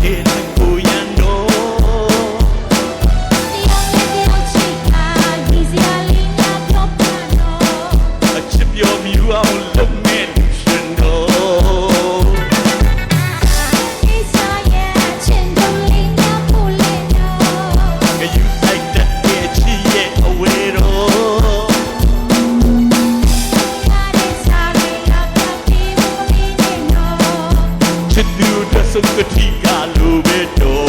kid. သူတစ်စုံက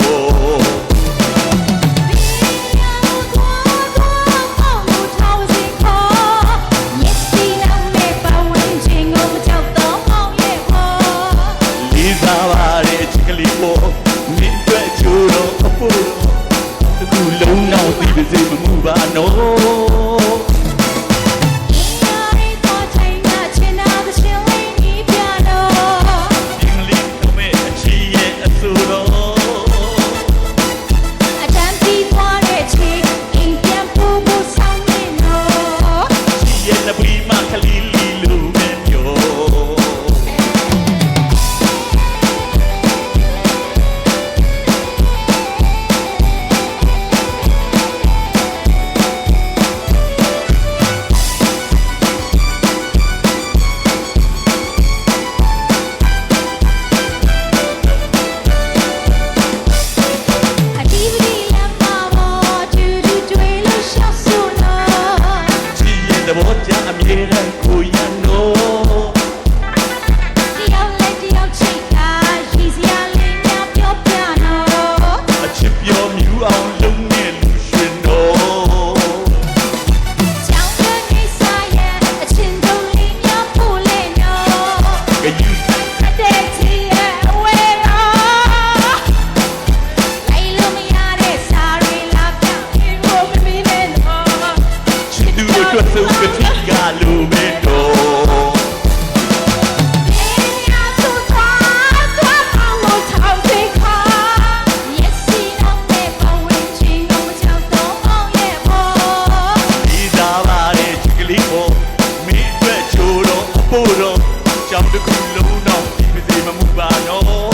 တစ်ခုလုံးတော့ဒီမစီမမှုပါနော်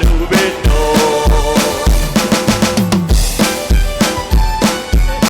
လူပဲ